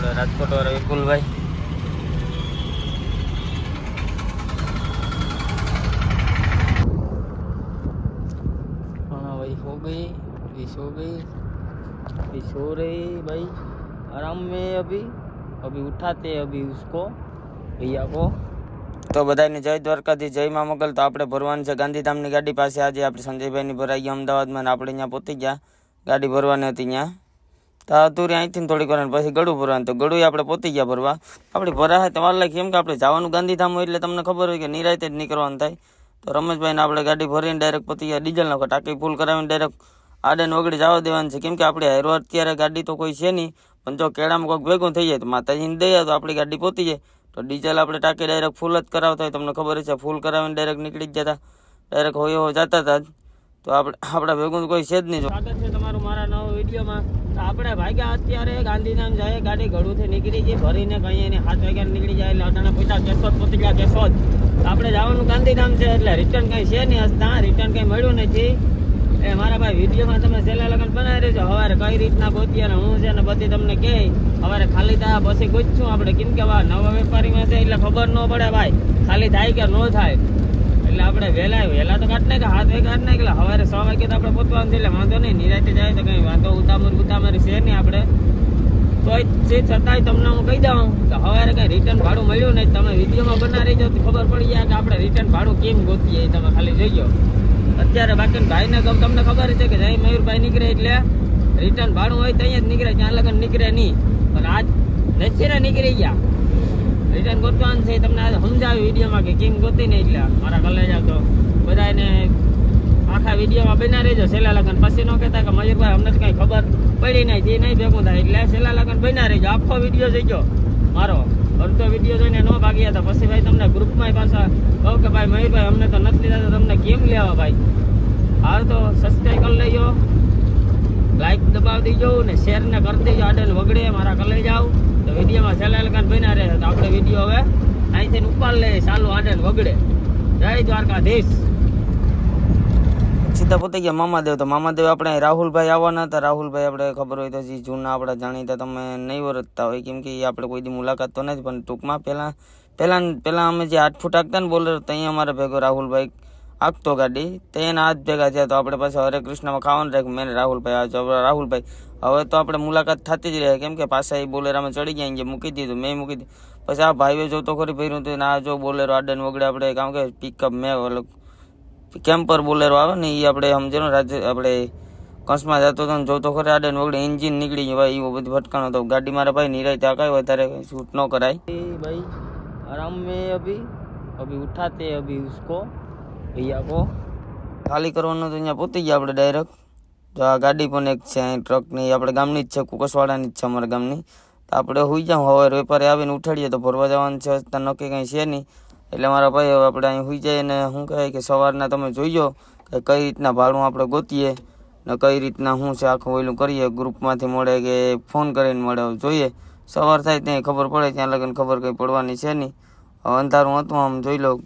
આપણે રાજકોટ વાળા વિપુલભાઈ खाना भाई हो गई अभी सो गई अभी सो रही भाई आराम में अभी अभी उठाते अभी उसको भैया को તો બધાને જય દ્વારકાથી જય મા મોગલ તો આપણે ભરવાની છે ગાંધીધામની ગાડી પાસે આજે આપણે સંજયભાઈની ભરાઈ ગયા અમદાવાદમાં ને આપણે અહીંયા પહોંચી ગયા ગાડી ભરવાની હતી ત્યાં તો અધૂરી અહીંથી થોડીક વાર પછી ગળું ભરવાનું. તો ગળું આપણે પોતી ગયા ભરવા. આપણે ભરાય તમારે લાગે કેમ કે આપણે જવાનું ગાંધીધામ હોય એટલે તમને ખબર હોય કે નિરાયતે જ નીકળવાનું થાય. તો રમેશભાઈને આપણે ગાડી ભરીને ડાયરેક્ટ પોતી ગયા. ડીઝલ નાખો ટાંકી ફૂલ કરાવીને ડાયરેક્ટ આડે વગડી જવા દેવાનું છે. કેમ કે આપણે હેરો અત્યારે ગાડી તો કોઈ છે નહીં. પણ જો કેળામાં કોઈક ભેગું થઈ જાય તો માતાજીને દઈએ તો આપણી ગાડી પોતી જાય. તો ડીઝલ આપણે ટાંકી ડાયરેક્ટ ફૂલ જ કરાવતા હોય. તમને ખબર છે ફૂલ કરાવીને ડાયરેક્ટ નીકળી જતા. ડાયરેક્ટ હોય હોય જતા હતા તો આપણે આપણા ભેગું કોઈ છે જ નહીં સ્વાગત છે તમારું મારા નવા વિડીયોમાં તો આપણે ભાગ્યા અત્યારે ગાંધીધામ જાય, ગાડી ઘડુંથી નીકળી ગઈ ભરીને કંઈ એને સાત વાગ્યા નીકળી જાય, એટલે અટાણા પૈસા કેશોદ પોતી ગયા કેશોદ આપણે જવાનું ગાંધીધામ છે, એટલે રિટર્ન કંઈ છે નહીં હસતા રિટર્ન કંઈ મળ્યું નથી. એ મારા ભાઈ વિડીયોમાં તમે છેલ્લા લગન બનાવી રહેજો હવારે કઈ રીતના ગોતીએ અને હું છે ને બધી તમને કહે હવારે ખાલી થાય, પછી ગોતશું આપણે કેમ કે નવા વેપારીમાં છે, એટલે ખબર ન પડે ભાઈ, ખાલી થાય કે ન થાય. એટલે આપણે વહેલા વહેલા તો કાઢ નાખે હાથ વાગે કાઢ નાખે સવારે સો વાગે તો આપણે પહોંચવાનું છે એટલે વાંધો નહીં. નિરાતે જાય તો કંઈ વાંધો, ઉતામર ઉતામરી છે નહીં આપણે. તો તે છતાંય તમને હું કહી દઉં કે સવારે કંઈ રિટર્ન ભાડું મળ્યું નહીં. તમે વિડીયોમાં બનાવી રહી તો ખબર પડી જાય કે આપણે રિટર્ન ભાડું કેમ ગોતીએ તમે ખાલી જોઈજો અત્યારે બાકી ભાઈને કહું, તમને ખબર છે કે જય મયુરભાઈ નીકળે એટલે રિટર્ન ભાડું હોય તો અહીંયા જ નીકળે, ત્યાં લગન નીકળે નહીં. પણ આજ નસીરે નીકળી ગયા. રિટર્ન ગોતવાનું છે તમને આજે સમજાવ્યું વિડીયોમાં કે કેમ ગોતી નહીં એટલે. મારા કલેજા તો બધાને આખા વિડીયોમાં બના રહેજો છેલ્લા લગન. પછી ન કહેતા કે મયુરભાઈ, અમને તો કઈ ખબર પડી નહીં, તે નહીં ભેગું થાય. એટલે છેલ્લા લગન બના રહેજો. આખો વીડિયો જોઈજો મારો અડધો વીડિયો જોઈને ન ભાગી હતા. પછી ભાઈ તમને ગ્રુપમાં પાછા કહું કે ભાઈ, મયુરભાઈ, અમને તો નથી લીધા, તો તમને કેમ લેવા ભાઈ? હાલ તો સબસ્ક્રાઈબ કરી લેજો. લાઈક દબાવી દેજો ને શેર ને કરી દેજો. આડે વગડે મારા કલે જાવ તો વિડીયોમાં છેલ્લા લગન બન્યા રહે. તો આપણે વીડિયો હવે અહીંથી ઉપાડ લે ચાલુ આડે વગડે. જય દ્વારકાધીશ. સીધા પોતે ગયા મામાદેવ. તો મામાદેવ આપણે રાહુલભાઈ આવવાના હતા. રાહુલભાઈ આપણે ખબર હોય તો જે જૂના આપણા જાણીતા તમે નહીં વરતતા હોય. કેમ કે આપણે કોઈ દી મુલાકાત તો નથી, પણ ટૂંકમાં પહેલાં પહેલાં પહેલાં અમે જે આઠ ફૂટ આગતા ને બોલર ત્યાં અમારા ભેગો રાહુલભાઈ આગતો ગાડી તો એના હાથ ભેગા થયા તો આપણે પાસે હરે કૃષ્ણમાં ખાવાનું રાખ્યું મેં ને રાહુલભાઈ આ જો રાહુલભાઈ હવે તો આપણે મુલાકાત થતી જ રહે કેમ કે પાછા એ બોલેરામાં ચડી ગયા જે મૂકી દીધું મેં મૂકી દીધું પછી આ ભાઈઓ જોતો ખરી ભર્યું હતું ના જો બોલેરો આડે ને વગડે આપણે કામ કે પિકઅપ મેં ઓલો કેમ્પર બોલેરો આવે ને એ આપણે સમજો ને રાજ્ય આપણે કંસમાં જતો હતો ને જોતો ખરે આડે ને વગડે એન્જિન નીકળી ગયું ભાઈ એવું બધું ભટકાણો હતો ગાડી મારા ભાઈ નિરાય ત્યાં કઈ વધારે શૂટ ન કરાય ભાઈ આરામ મેં અભી અભી ઉઠાતે અભી ઉસકો ભૈયા કો ખાલી કરવાનું તો અહીંયા પહોંચી ગયા આપણે ડાયરેક્ટ તો આ ગાડી પણ એક છે, અહીં ટ્રકની આપણે ગામની જ છે, કુકસવાડાની જ છે અમારા ગામની. તો આપણે હોઈ જાઉં, હવે વેપારી આવીને ઉઠાડીએ તો ભરવા જવાનું છે ત્યાં નક્કી કંઈ છે નહીં. એટલે મારા ભાઈ હવે આપણે અહીં હોઈ જઈએ ને શું કહે કે સવારના તમે જોઈજો કે કઈ રીતના ભાડું આપણે ગોતીએ ને કઈ રીતના શું છે આખું ઓલું કરીએ. ગ્રુપમાંથી મળે કે ફોન કરીને મળે જોઈએ. સવાર થાય ત્યાં ખબર પડે, ત્યાં લગન ખબર કંઈ પડવાની છે નહીં. અંધારું હતું, આમ જોઈ લો.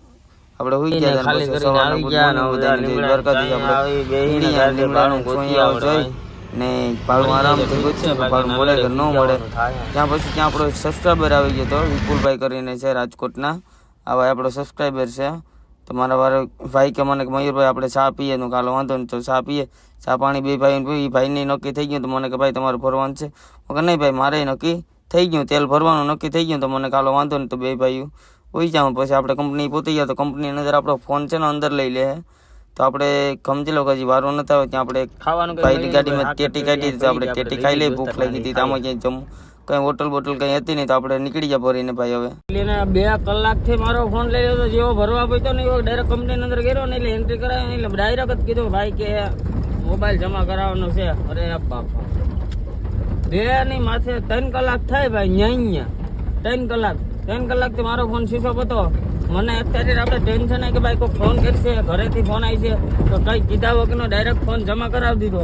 આપણે હોઈ ગયા હતા ને પછી સવારના ને બધાને જય દ્વારકાધીશ આપણે ઈંડિયા લીમડાનું છોઈયા જોઈ ને ભાડું આરામથી ગોતી ભાડું મળે કે ન મળે ત્યાં પછી ત્યાં આપણો સબસ્ક્રાઈબર આવી ગયો હતો વિપુલભાઈ કરીને છે રાજકોટના. આ ભાઈ આપણો સબસ્ક્રાઈબર છે. તો મારા વારે ભાઈ કે મને કે મયુરભાઈ આપણે ચા પીએ. તો કાલે વાંધો નહીં તો ચા પીએ. ચા પાણી બે ભાઈ એ ભાઈને નક્કી થઈ ગયું તો મને કે ભાઈ તમારે ભરવાનું છે. કે નહીં ભાઈ મારે નક્કી થઈ ગયું. તેલ ભરવાનું નક્કી થઈ ગયું તો મને કાલો વાંધો નહીં. તો બે ભાઈઓ હોઈ જાઉં પછી આપણે કંપની પહોંચી ગયા તો કંપનીની અંદર આપણો ફોન છે ને અંદર લઈ લે. તો આપણે સમજી લો કે હજી વારો નથી આવે ત્યાં આપણે ખાવાનું ભાઈની ગાડીમાં ટેટી કાઢી તો આપણે ટેટી ખાઈ લઈ ભૂખ લાગી હતી તો આમાં ક્યાંય જમવું કઈ હોટલ બોટલ કઈ હતી નહીં તો આપણે નીકળી ગયા ભરીને ભાઈ હવે. એટલે બે કલાકથી મારો ફોન લઈ લીધો જેવો ભરવા પડ્યો ને એવો ડાયરેક્ટ કંપની અંદર ગયો ને એટલે એન્ટ્રી કરાવી એટલે ડાયરેક્ટ જ કીધું ભાઈ કે મોબાઈલ જમા કરાવવાનો છે. અરે બાપા. બે ની માથે ત્રણ કલાક થાય ભાઈ ન્યા ન્યા ત્રણ કલાક. ત્રણ કલાકથી મારો ફોન શીશો હતો. મને અત્યારે આપણે ટેન્શન કે ભાઈ કોઈ ફોન કરશે, ઘરેથી ફોન આવી છે, તો કઈ કીધા વગરનો ડાયરેક્ટ ફોન જમા કરાવી દીધો.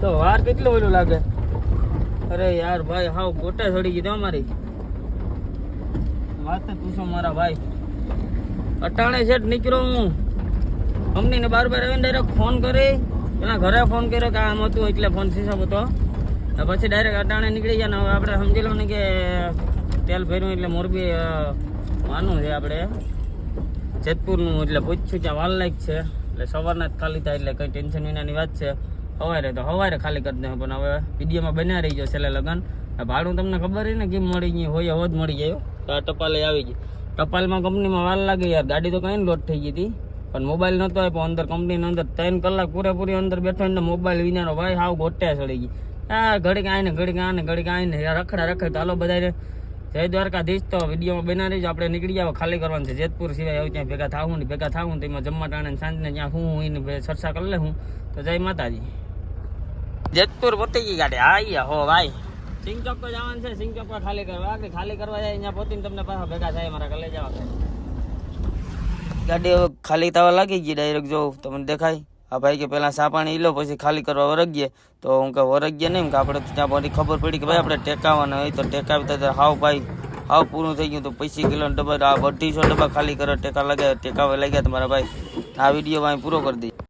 તો વાર કેટલું ઓલું લાગે? અરે યાર ભાઈ, હાવ ગોટા ચડી ગઈ અમારી. વાત પૂછો મારા ભાઈ. અટાણે સેટ નીકળ્યો હું. કંપનીને બાર બાર આવીને ડાયરેક્ટ ફોન કરી. એના ઘરે ફોન કર્યો કે આમ હતું એટલે ફોન શીશો હતો. પછી ડાયરેક્ટ અટાણે નીકળી ગયા ને હવે આપણે સમજી લો ને કે તેલ ભર્યું એટલે મોરબી માનું છે આપણે. જેતપુરનું એટલે પૂછ્યું ત્યાં વાલ લાયક છે. એટલે સવારના જ ખાલી થાય એટલે કંઈ ટેન્શન વિનાની વાત છે. સવારે તો સવારે ખાલી કરી દે પણ હવે પીડીએમાં બન્યા રહી ગયો છેલ્લે લગન. ભાડું તમને ખબર છે ને કેમ મળી ગઈ હોય હોજ મળી ગયો. તો આ ટપાલે આવી ગઈ. ટપાલમાં કંપનીમાં વાર લાગે યાર. ગાડી તો કંઈ લોટ થઈ ગઈ હતી. પણ મોબાઈલ નહોતો આપ્યો. અંદર કંપનીની અંદર ત્રણ કલાક પૂરેપૂરી અંદર બેઠો ને મોબાઈલ વિનાનો ભાઈ હાવ ગોટ્યા ચડી ગઈ. આ ઘડીક આવીને ઘડીક આને, ઘડીક આવીને યાર રખડા રખડતા. હાલો બધાને જય દ્વારકાધીશ. તો વિડીયોમાં બના રહીશું આપણે નીકળી જાવ ખાલી કરવાનું છે. જેતપુર સિવાય આવું ત્યાં ભેગા થાવું ને ભેગા થાવું તો એમાં જમવા ટાણે સાંજને ત્યાં હું હું એને ચર્ચા કરી લે હું તો જય માતાજી. જેતપુર પોતી ગઈ ગાડી. હા, ઈ હો, ભાઈ. સિંગ ચોક જવાનું છે. સિંગ ચોક ખાલી કરવા. આગળ ખાલી કરવા જાય, અહીંયા પહોંચીને તમને પાછા ભેગા થાય, મારા કલે જવા. ગાડી ખાલી થવા લાગી ગઈ ડાયરેક્ટ જો તમને દેખાય. આ ભાઈ કે પેલા સાપાણી લો પછી ખાલી કરવા વરગીએ. તો હું કે વરગીએ નહીં કે આપણે ત્યાં બધી ખબર પડી કે ભાઈ આપણે ટેકાવાના હોય તો ટેકાવી તો હાવ ભાઈ, હાવ પૂરું થઈ ગયું તો પૈસી કિલો ડબ્બા આ બઢીસો ડબ્બા ખાલી કરો, ટેકા લગાવ્યા ટેકાવા લાગ્યા તમારા ભાઈ. આ વીડિયો ભાઈ પૂરો કરી દઈએ.